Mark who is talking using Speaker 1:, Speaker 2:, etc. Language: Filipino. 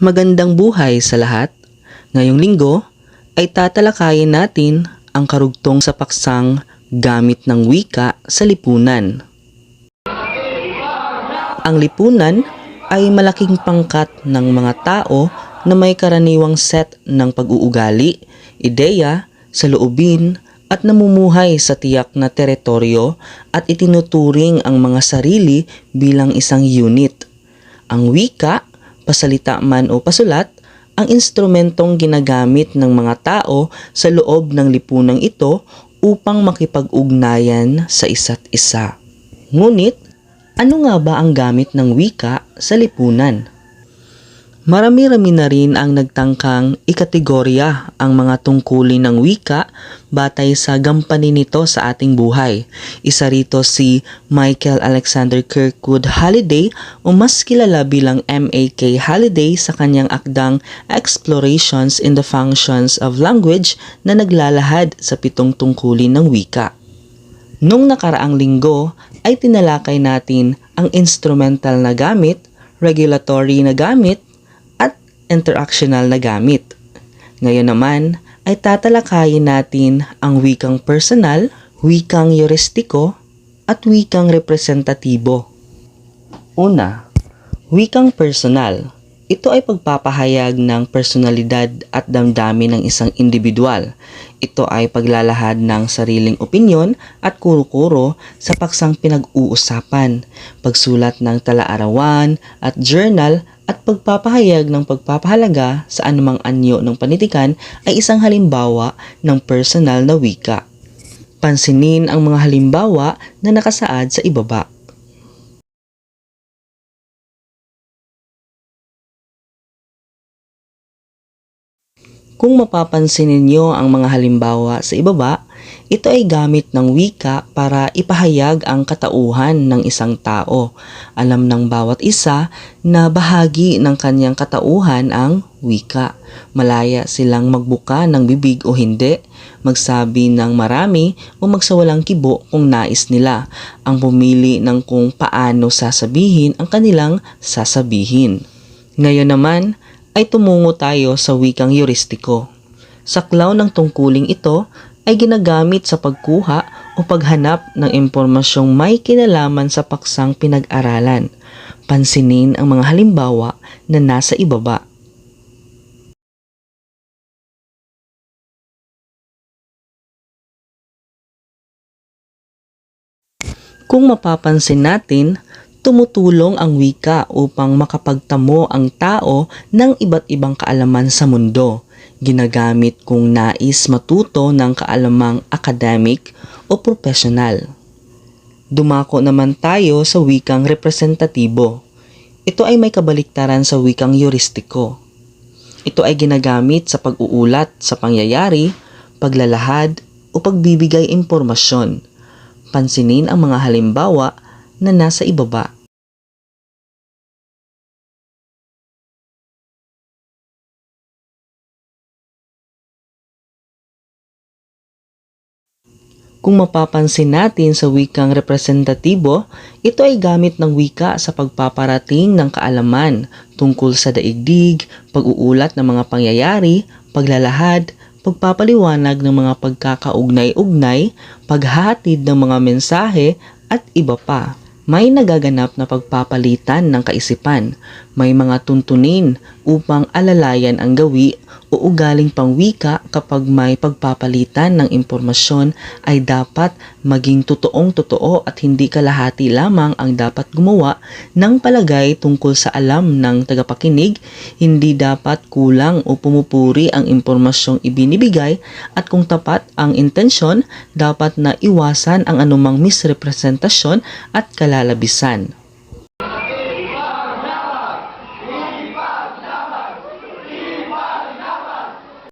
Speaker 1: Magandang buhay sa lahat. Ngayong linggo ay tatalakayin natin ang karugtong sa paksang gamit ng wika sa lipunan. Ang lipunan ay malaking pangkat ng mga tao na may karaniwang set ng pag-uugali, ideya, saloobin at namumuhay sa tiyak na teritoryo at itinuturing ang mga sarili bilang isang unit. Ang wika, pasalita man o pasulat, ang instrumentong ginagamit ng mga tao sa loob ng lipunang ito upang makipag-ugnayan sa isa't isa. Ngunit, ano nga ba ang gamit ng wika sa lipunan? Marami-rami na rin ang nagtangkang ikategorya ang mga tungkulin ng wika batay sa gampanin nito sa ating buhay. Isa rito si Michael Alexander Kirkwood Halliday o mas kilala bilang M.A.K. Halliday sa kanyang akdang Explorations in the Functions of Language na naglalahad sa pitong tungkulin ng wika. Nung nakaraang linggo ay tinalakay natin ang instrumental na gamit, regulatory na gamit, interactional na gamit. Ngayon naman ay tatalakayin natin ang wikang personal, wikang euristiko, at wikang representatibo. Una, wikang personal. Ito ay pagpapahayag ng personalidad at damdamin ng isang individual. Ito ay paglalahad ng sariling opinyon at kuro-kuro sa paksang pinag-uusapan, pagsulat ng talaarawan at journal at pagpapahayag ng pagpapahalaga sa anumang anyo ng panitikan ay isang halimbawa ng personal na wika. Pansinin ang mga halimbawa na nakasaad sa ibaba. Kung mapapansin ninyo ang mga halimbawa sa ibaba, ito ay gamit ng wika para ipahayag ang katauhan ng isang tao. Alam ng bawat isa na bahagi ng kanyang katauhan ang wika. Malaya silang magbuka ng bibig o hindi, magsabi ng marami o magsawalang kibo kung nais nila, ang pumili ng kung paano sasabihin ang kanilang sasabihin. Ngayon naman, ay tumungo tayo sa wikang euristiko. Saklaw ng tungkuling ito ay ginagamit sa pagkuha o paghanap ng impormasyong may kinalaman sa paksang pinag-aralan. Pansinin ang mga halimbawa na nasa ibaba. Kung mapapansin natin, tumutulong ang wika upang makapagtamo ang tao ng iba't ibang kaalaman sa mundo. Ginagamit kung nais matuto ng kaalamang academic o professional. Dumako naman tayo sa wikang representatibo. Ito ay may kabaliktaran sa wikang euristiko. Ito ay ginagamit sa pag-uulat sa pangyayari, paglalahad o pagbibigay impormasyon. Pansinin ang mga halimbawa na nasa ibaba. Kung mapapansin natin sa wikang representatibo, ito ay gamit ng wika sa pagpaparating ng kaalaman tungkol sa daigdig, pag-uulat ng mga pangyayari, paglalahad, pagpapaliwanag ng mga pagkakaugnay-ugnay, paghahatid ng mga mensahe at iba pa. May nagaganap na pagpapalitan ng kaisipan, may mga tuntunin upang alalayan ang gawi o ugaling pangwika kapag may pagpapalitan ng impormasyon ay dapat maging totoong totoo at hindi kalahati lamang ang dapat gumawa ng palagay tungkol sa alam ng tagapakinig, hindi dapat kulang o pumupuri ang impormasyong ibinibigay at kung tapat ang intensyon, dapat na iwasan ang anumang misrepresentasyon at kalalabisan.